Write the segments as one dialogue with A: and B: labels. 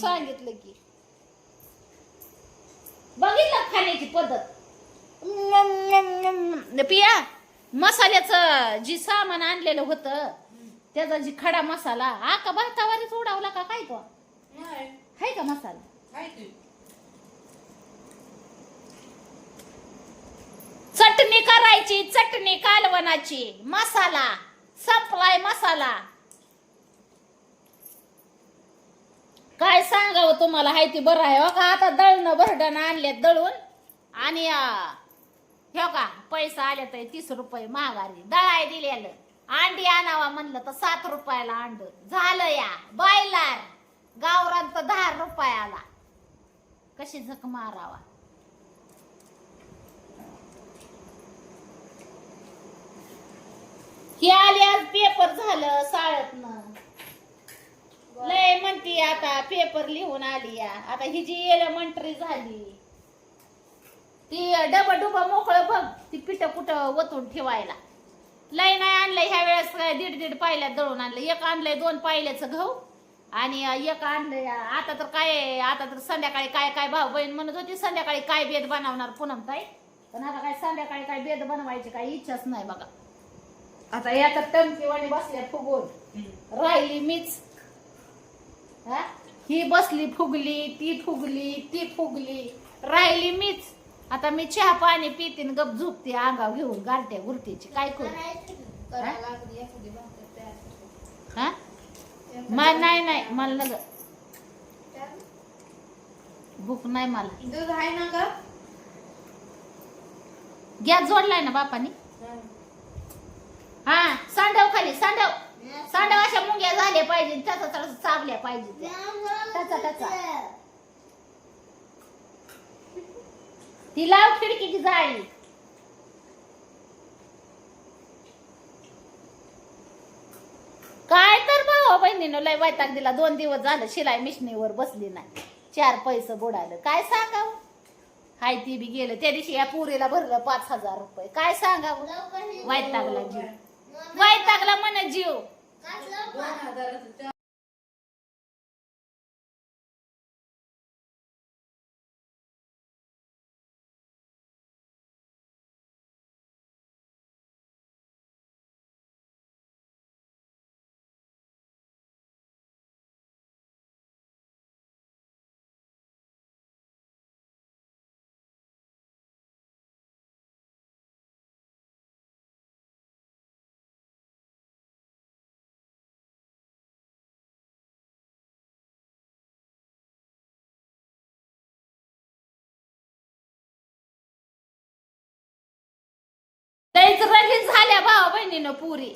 A: सांगितलं की. बघितलं खाण्याची पद्धत. पिया. मसाल्याचं जी सामान आणलेलं होतं त्याचा जी खडा मसाला हा का भातावरच उडावला का काय तो?
B: नाही.
A: हाय का मसाला? चटणी करायची चटणी कालवणाची. मसाला संपलाय मसाला. काय सांगावं तुम्हाला? हाय ती बरं आहे हो का? आता दळणं भरडणं आणले दळून. आणि हे हो का? पैसा आले तर तीस रुपये महागारी दळाय दिलेलं. अंडी आणावा म्हणलं तर सात रुपयाला अंड. झालं या. बायलार. गावरान तर दहा रुपयाला. कशी झक मारावा? हे आली आज पेपर झालं साळतनं लय म्हणती आता पेपर लिहून आली या. आता ही जी एलिमेंटरी झाली ती डबा डुबा मोकळं बघ ती पिठ कुठं वतून ठेवायला. लय नाही आणलंय ह्या वेळेस काय दीड दीड पायल्यात दळून आणलं एक आणलंय दोन पायल्याचं गहू आणि एक आणलंय आता तर काय आता तर संध्याकाळी काय काय भाऊ बहीण म्हणत होती संध्याकाळी काय बेद बनवणार पूनम ताई? पण आता काय संध्याकाळी काय बेद बनवायची काही इच्छाच नाही बघा. आता याचा टंकीवाणी बसल्या फुगून राहिली मीच. हा? बसली फुगली ती फुगली ती फुगली. राहिली मीच. आता मी चहा पाणी पिते न गप झोपते अंगाव घेऊन गारट्या गुरटीची काय करू. हा? मला नाही नाही मला नग भूक नाही मला.
B: दूध आहे ना का
A: गॅस जोडलाय ना बापानी? हा सांडव खाली सांडव. सांडव अशा मुंग्या झाल्या पाहिजे त्याचा थोडस चावल्या पाहिजे त्याचा त्याचा ती लाव खिडकीची जाळी. काय तर भाऊ बहिणीनं लय वैताग दिला. दोन दिवस झालं शिलाई मिशनीवर बसली नाही. चार पैसे बुडालं. काय सांगावं? हाय ती बी गेलं. त्या दिवशी या पुरीला भरलं पाच हजार रुपये. काय सांगावं? वैतागला जीव. वैतागला म्हण जीव.
B: दोन हजाराचं
A: लईच रगीत झाल्या भावा बहिणीनं पुरी.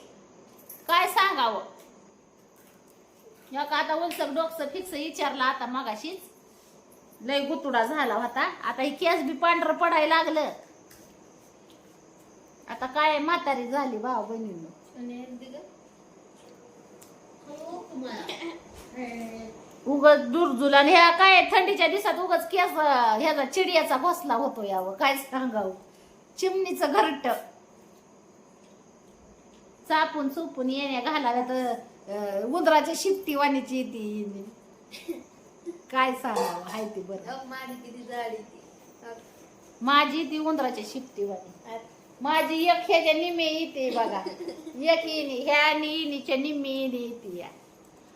A: काय सांगावं? का आता उलसक डोकस फिक्स विचारला आता मगाशीच. लय गुतुडा झाला होता. आता ही केस बी पांढरं पडायला लागलं. आता काय म्हातारी झाली भावा बहिणीनं. उगच दुर्जुल आणि ह्या काय थंडीच्या दिवसात उगच केस ह्याचा चिडियाचा बसला होतो यावं. काय सांगावं? चिमणीचं घरट. चापून चुपून येण्या घालाव्या तर अं, उंदराच्या शिट्टी वाणीची ती. काय सांगावं हाय ती बरं.
B: माझी किती जाडी ती.
A: माझी ती उंदराच्या शिट्टी वाणी. माझी एक ह्याच्या निम्मे येते बघा. एक येणी ह्या इनीच्या निम्मे येणी येते या.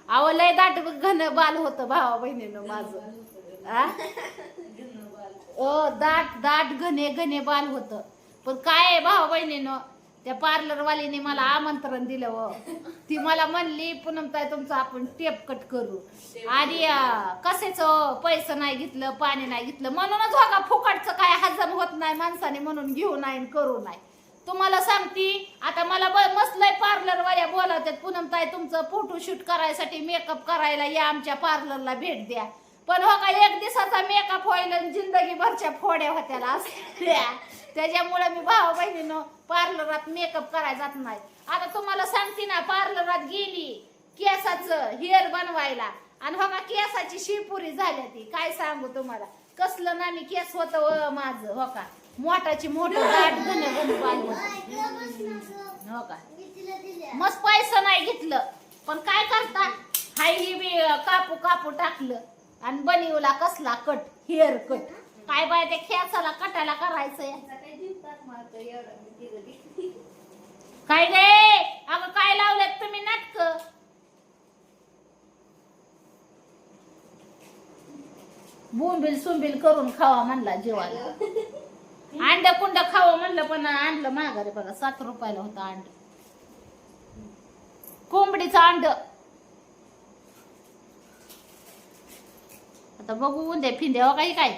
A: अहो लय दाट घन बाल होतं भावा बहिणीनं माझं. आ? ओ दाट दाट घने घने बाल होत. पण काय आहे भावा बहिणीनं? त्या पार्लरवालीने मला आमंत्रण दिलं व ती मला म्हणली पूनम ताई तुमचं आपण टेप कट करू. आणि कसेच हो, पैसे नाही घेतलं पाणी नाही घेतलं. म्हणूनच हो का फुकटचं काय हजम होत नाही माणसाने म्हणून घेऊ नाही आणि करू नाही. तुम्हाला सांगती आता मला मसलंय मस्त पार्लर वाल्या बोलावतात पूनम ताई तुमचं फोटोशूट करायसाठी मेकअप करायला या आमच्या पार्लरला भेट द्या. पण हो का एक दिवसाचा मेकअप होईल आणि जिंदगीभरच्या फोड्या होत्याला असल्या त्याच्यामुळे मी भावा बहिणीनं पार्लरात मेकअप करायला जात नाही. आता तुम्हाला सांगते ना पार्लरात गेली केसाचं हेअर बनवायला. आणि हो का केसाची शिपुरी झाल्या ती. काय सांगू तुम्हाला? कसलं ना मी केस होत माझं हो का? मोठाची मोठं गाठ घन हो का? मस्त पैसा नाही घेतलं. पण काय करता? हाय ही बी कापू कापू टाकलं. आणि बनवला कसला कट हेअर कट. काय बाय ते खेचाला कटाला करायचंय? काय गे अगं काय लावल्यात तुम्ही नाटक? बोंबिल सुंबील करून खावा म्हणला जेवायला अंड कुंड खावा म्हणलं पण आणलं माघारी बघा सात रुपयाला होतं अंड. कोंबडीचं अंड. आता बघू उंदे फिंद्या हो काही काय?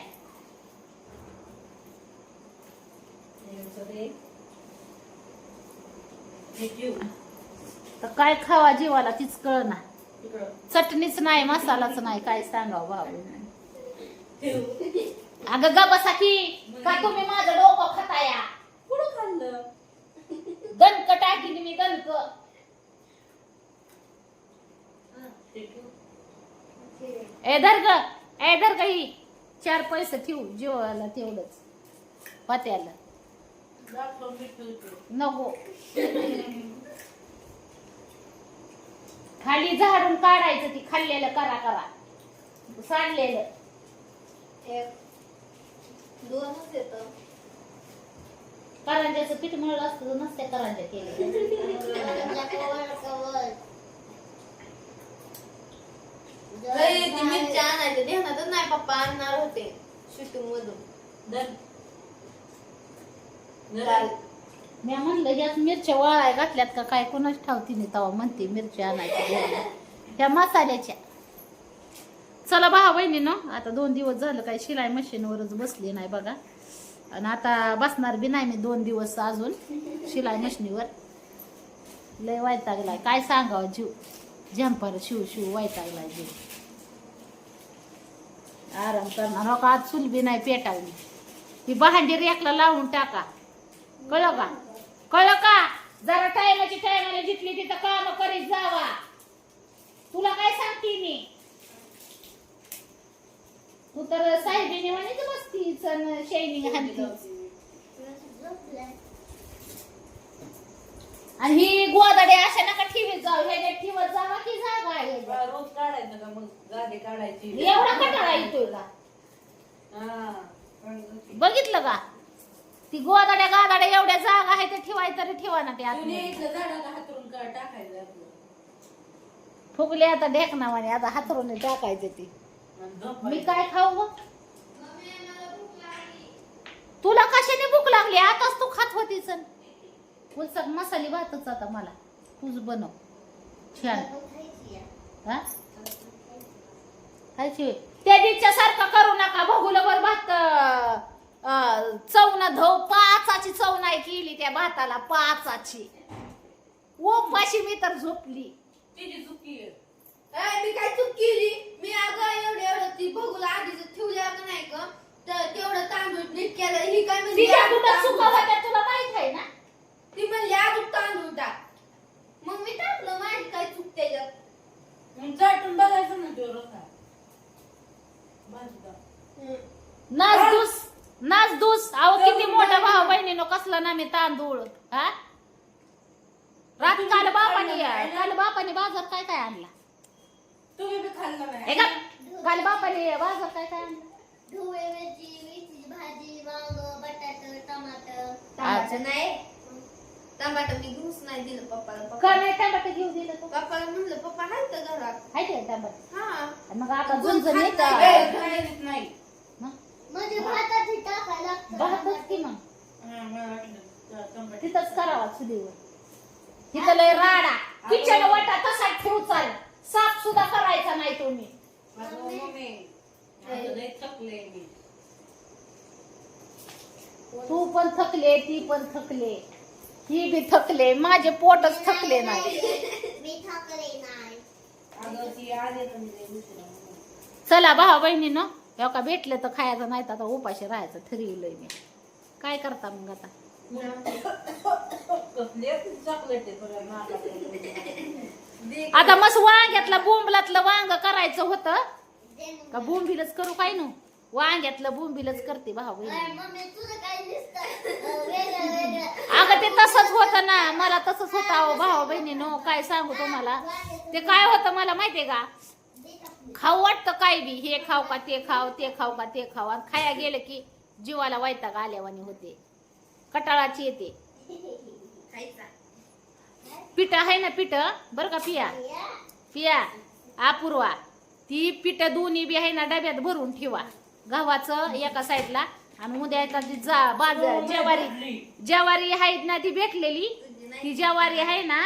A: तर काय खावा जीवाला तीच कळ ना चटणीच नाही मसालाच नाही काय सांगावं बाबू अगं ग बसा की का तुम्ही माझं डोकं खाताया?
C: कुठं खाल्लं?
A: दणक टाकीन मी दणक. ए धर ग ए धर ग ही. चार पैसे ठेवू जीवाला तेवढंच. पत्याला. नको. खाली झाडून काढायचं ती खाल्लेलं करा करा. सांडलेलं.
B: एक दोनच येतं.
A: करंजाचं पीठ मळलं असतं नसते करंजा केले
B: मिरच्या आणायच्या ध्यानातच नाही पप्पा आणणार होते. शूटिंग मधून.
C: दर
A: मी म्हणलं यात मिरच्या वाळाय घातल्यात का? काय कोणाच ठावती नाही तवा म्हणते मिरच्या आणायच्या ह्या त्या मसाल्याच्या. चला भावा बहिणीनं आता दोन दिवस झालं काय शिलाई मशीनवरच बसली नाही बघा. आणि आता बसणार बी नाही मी दोन दिवस अजून शिलाई मशीनीवर. लय वायतागलाय काय सांगावं जीव? झंपर शिव शिव वैतागलाय जीव. आराम करणार. हो का? आज चुलबी नाही पेटावली ती भांडी रेकला लावून टाका. कळलं का? कळलं का? जरा टायमाची टायमाला जिथली तिथं काम करीत जावा. तुला काय सांगते मी? तू तर साहेबीने म्हणीच बसतीच शेनिंग हाणतीच आणि ही गोदडे अशा नका ठेवीत जाऊ ह्याच्यात ठेवत जावा की जागा आहे.
C: रोज काढायचं का मग गाडी काढायची.
A: एवढा कटाळा येतोय का? बघितलं का? ती गोदाड्या गादाड्या एवढ्या जागा आहे ते ठेवाय तरी ठेवा ना ते
C: तुम्ही
A: आतमध्ये.
C: इथलं झाडाला हातरून का टाकायचं आपलं.
A: फुगले आता ढेकणावाने आता हातरून टाकायचे ती.
C: आणि
A: मी
C: झोपायचं.
A: काय खाऊ ग? तुला कशाने भूक लागली? आताच तू खात होतीच उलसक मसाली भातच आता मला. तूच बनव. छान. हा? खायची होय. त्या दिवच्या सारखं करू नका. बघूलवर भात अं, चव न धव पाचाची चव केली त्या भाताला पाचाची. ओपाशी मी तर झोपली.
C: तिची चुकी आहे.
B: काय मी काय चूक केली? मी अगं एवढं एवढं ती बघूला आधीच ठेवल्या का नाही का तर तेवढं तांदूळ नीट केलं ही काय म्हणली
A: तिच्या
B: अजून
A: कुठं
B: तांदूळ
A: चुका
B: टाक.
A: होत्या तुला माहीत आहे ना
B: ती म्हणली अजून तांदूळ टाक मग मी टाकलं माझी काय चूक त्याच्यात
C: मग चाटून बघायचं ना तो रस्ता भाजीचा.
B: हम्म.
A: नाचदूस नाचदूस अहो किती मोठा भाऊ बहिणीनो कसला ना मी तांदूळ हा? रात काल बापाने काल बापाने बाजार काय काय आणला?
C: तुम्ही बी खाल्लं नाही.
A: हे का काल बापाने बाजार काय काय आणला?
D: मेथीची भाजी वांग बटाट टमाटर
B: टमाटर नाही. टमाटर मी घेऊच नाही दिलं पप्पाला.
A: का
B: पप्पा
A: नाही टमाटे घेऊ दिलं
B: पप्पाला म्हणलं पप्पा आहे तर घरात?
A: हाय ते टमाटे?
B: हा.
A: मग आता येत
B: नाही.
C: ए, खायचंच नाही.
D: म्हणजे भाताची टाकायला लागतं.
A: भातच की मग? तिथंच करावा चुलीवर. तिथं लय राडा. किचन वाटा तसा ठेवू चाल. साफ सुद्धा करायचा नाही तुम्ही.
C: अगं, मम्मी, आता लय थकले मी.
A: तू पण थकले ती पण थकले. ही बी थकले माझे पोटच थकले नाही.
D: मी.
A: चला भावा बहिणीनं हो का भेटलं तर खायचं नाही तर आता उपाशी राहायचं ठरविलंय मी. काय करता मग आता? आता मस्त वांग्यातलं बोंबलातलं वांग करायचं होतं. का बोंबीलच करू काय नु? वांग्यातलं बोंबीलच करते भाऊ अगं ते तसंच होतं ना. मला तसंच होतं अहो भाऊ बहिणीनो काय सांगू तुम्हाला? ते काय होतं मला माहितीये का? खाऊ वाटतं काय बी? हे खाऊ का ते खाऊ ते खाऊ का ते खाऊ. आणि खाया गेलं की जीवाला वैताग आल्यावानी होते. कटाळाची येते. पिठ आहे ना पिठ? बरं का पिया? पिया. अपूर्वा. ती पिठ दोन्ही बी आहे ना डब्यात भरून ठेवा. गव्हाचं एका साईडला आणि उद्या ती जा बाज ज्वारी. ज्वारी आहे ना ती भेटलेली. ती ज्वारी आहे ना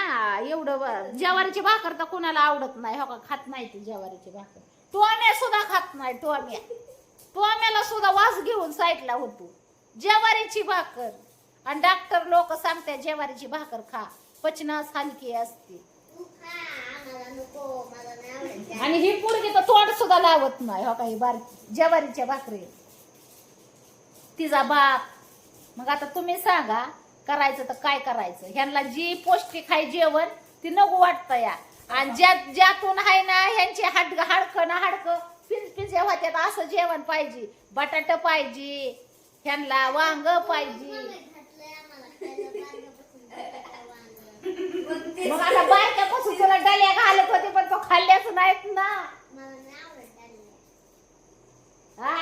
A: एवढं ज्वारीची भाकर तर कोणाला आवडत नाही. हो का? खात नाही ती ज्वारीची भाकर. टोम्या सुद्धा खात नाही टोम्या. टोम्याला सुद्धा वास घेऊन साईडला होतो. ज्वारीची भाकर. आणि डॉक्टर लोक सांगतात जेवारीची भाकर खा. पचनास हलकी असते. आणि ही पोरगी तर तोंड सुद्धा लावत नाही हो काही बार जेवारीच्या भाकरी. तिचा बाप. मग आता तुम्ही सांगा करायचं तर काय करायचं? ह्यांना जी पौष्टिक आहे जेवण ती नको वाटतं या. आणि ज्या ज्यातून आहे ना ह्यांची हाड हाडकं ना हाडकं पिंज पिंज्या होत्यात. असं जेवण पाहिजे. बटाट पाहिजे. ह्यांना वांग पाहिजे
D: घातलंय आम्हाला खायला बारकापासून बटाटा वांग.
A: मग आता बारक्यापासून तुला डल्या घालत होते पण तो खाल्ल्याच नाहीत ना. हा?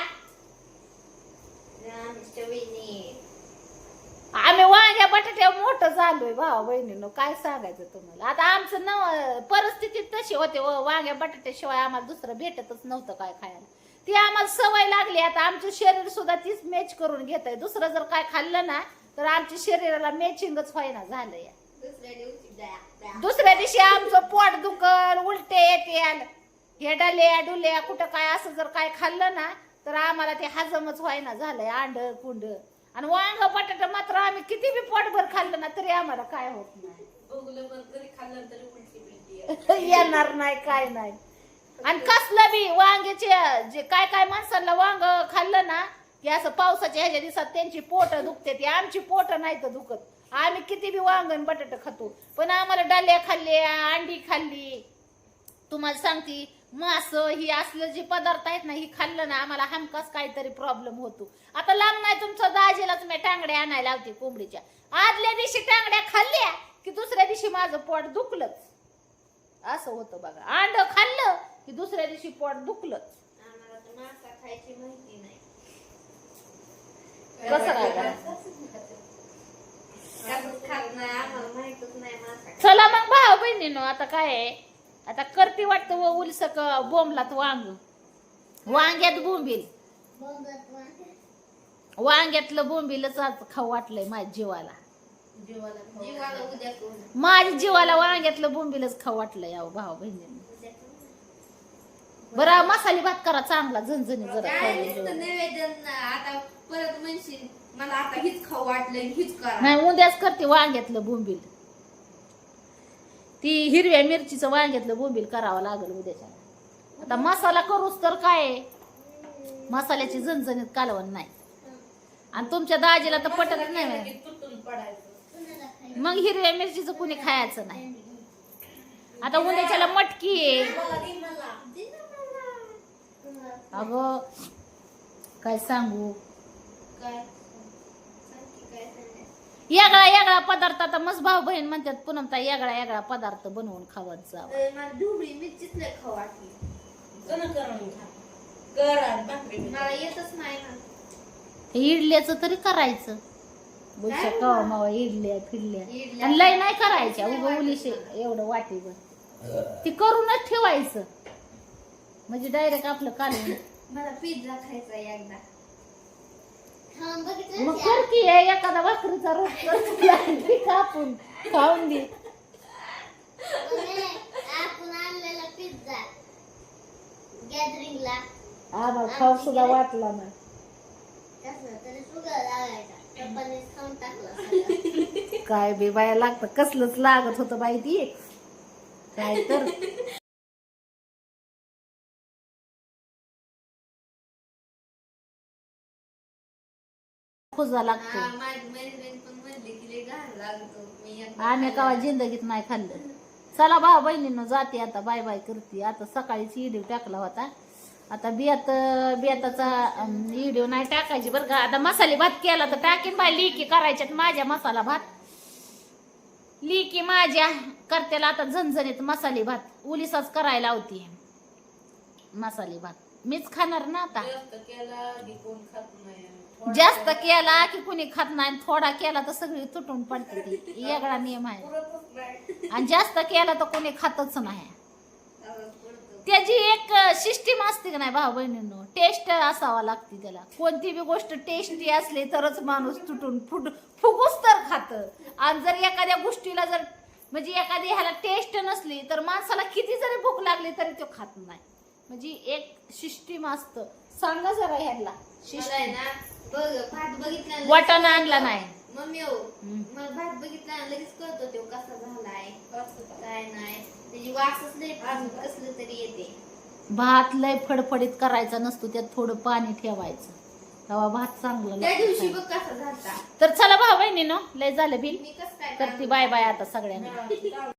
A: आम्ही वांग्या बटाट्या मोठं झालोय भावा बहिणीनं. काय सांगायचं तुम्हाला? आता आमचं नव परिस्थिती तशी होते व हो, वांग्या बटाट्याशिवाय आम्हाला दुसरं भेटतच नव्हतं काय खायला. ती आम्हाला सवय लागली. आता आमचं शरीर सुद्धा तीच मॅच करून घेत आहे दुसरं जर काय खाल्लं ना तर आमच्या शरीराला मॅचिंगच व्हायना झालं या
B: दुसऱ्या दिवशी द्या.
A: दुसऱ्या दिवशी आमचं पोट दुखल उलटे येते हे डल्या डुल्या कुठं काय असं जर काय खाल्लं ना तर आम्हाला ते हजमच व्हायना झालंय अंड कुंड आणि वांग बटाटा मात्र आम्ही किती बी पोटभर खाल्लं ना तरी आम्हाला काय होत नाही. येणार नाही काय नाही. आणि कसलं बी वांग्याचे जे काय काय माणसांना वांग खाल्लं ना की असं पावसाच्या ह्याच्या दिवसात त्यांची पोट दुखते ती आमची पोट नाही तर दुखत. आम्ही किती बी वांगण बटाटे खातो पण आम्हाला डाल्या खाल्ल्या अंडी खाल्ली. तुम्हाला सांगते मास ही असलं जे पदार्थ आहेत ना ही खाल्लं ना आम्हाला हमखास काहीतरी प्रॉब्लेम होतो. आता लांब नाही तुमचं दाजीलाच मी टांगड्या आणायला लावते कोंबडीच्या. आदल्या दिवशी टांगड्या खाल्ल्या की दुसऱ्या दिवशी माझं पोट दुखलंच. असं होतं बघा. अंड खाल्लं की दुसऱ्या दिवशी पोट दुखलंच. कसं चला मग भाव बहिणीनो आता काय आहे? आता करती वाटतं व उलसक बोंबलात वांग वांग्यात बोंबील. वांग्यातलं बोंबीलच आज खाऊ वाटलंय माझ्या जीवाला. माझ्या जीवाला वांग्यातलं बोंबीलच खाऊ वाटलंय अहो भाऊ
B: बहिणी
A: बरं मसाली भात करा चांगला झणझणी जरा
B: नैवेद्य आता परत म्हणशील. मला आता हीच खाऊ वाटलं हीच करा.
A: नाही उद्याच करते वांग्यातलं बोंबील. ती हिरव्या मिरचीचं वांग्यातलं बोंबील करावं लागेल उद्याच्या. आता मसाला करूच तर काय? आहे? मसाल्याची झणझणीत कालवण नाही. आणि तुमच्या दाजीला तर पटत नाही
C: तुटून पडायचं?
A: मग हिरव्या मिरचीचं कुणी खायचं नाही. आता उद्याच्याला मटकी आहे. अगं काय सांगू?
B: काय? सांगायचं.
A: वेगळा वेगळा पदार्थ आता मस्त भाऊ बहीण म्हणतात पुन्हा वेगळा वेगळा पदार्थ बनवून खावत जावं
B: अरे, मला ढोबळी मिरचीच लय खाऊ वाटली.
C: जण करून खा कर आणि भाकरी बी
B: मला येतच नाही ना.
A: हे इडल्याचं तरी करायचं.
B: काय
A: कवा? मावा इडल्या फिरल्या.
B: इडल्या.
A: आणि लय नाही करायच्या उगं उलीशे एवढं वाटीवर ती करूनच ठेवायचं. म्हणजे डायरेक्ट आपलं कालवून.
B: मला पिझ्झा खायचा एकदा.
A: मग? कर की एखादा भाकरीचा रोट कर कापून खाऊन दे.
D: आपण आणलेला पिझ्झा गॅदरिंगला
A: आम्हाला खाऊ सुद्धा वाटला ना. काय बे बाया लागतं. कसलंच लागत होतं बाई ती काय तर. खुजा लागतो
B: हा, माझी मैत्रीण पण म्हणली की लय घाण लागतो. मी एकदा
A: आम्ही
B: खाल्लं.
A: कवा जिंदगीत नाही खाल्लं. चला भाऊ बहिणीनं जाते आता बाय बाय करते. आता सकाळीच व्हिडिओ टाकला होता. आता बियात बियाताचा व्हिडिओ नाही टाकायची बरं का. आता मसाले भात केला तर टाकीन बाय लिकी करायच्यात माझ्या मसाला भात. लिकी माझ्या करतेला आता झणझणीत मसाले भात. उलिसाच करायला होती मसाले भात. मीच खाणार ना आता.
C: जास्त केला की कोण खात नाही. थोडा
A: जास्त
C: केला
A: की कुणी खात नाही थोडा केला तर सगळी तुटून पडते ती. वेगळा नियम आहे. आणि जास्त केला तर कोणी खातच नाही. त्याची एक सिस्टीम असते का नाही भाऊ बहिणींनो? टेस्ट असावा लागते त्याला. कोणती बी गोष्ट टेस्टी असली तरच माणूस तुटून फुट फुगूस तर खात. आणि जर एखाद्या गोष्टीला जर म्हणजे एखादी ह्याला टेस्ट नसली तर माणसाला किती जरी भूक लागली तरी तो खात नाही. म्हणजे एक सिस्टीम असतं. सांगा जरा ह्याला.
B: ना बघ भात बघितला ना
A: वाटाणा आणला. नाही.
B: मम्मी हो
A: हम्म.
B: मला भात बघितला ना लगेच कळतो तो कसा झालाय? काय नाही. त्याची वासच नाही कसलं तरी येते.
A: भात लय फडफडीत करायचा नसतो त्यात थोडं पाणी ठेवायचं. तेव्हा भात चांगला
B: त्या दिवशी
A: लागतो
B: बघ कसा झालता.
A: तर चला भाऊ बहिणीनो लय झालं बिल.
B: मी कस काय
A: करते बाय बाय आता सगळ्यांना.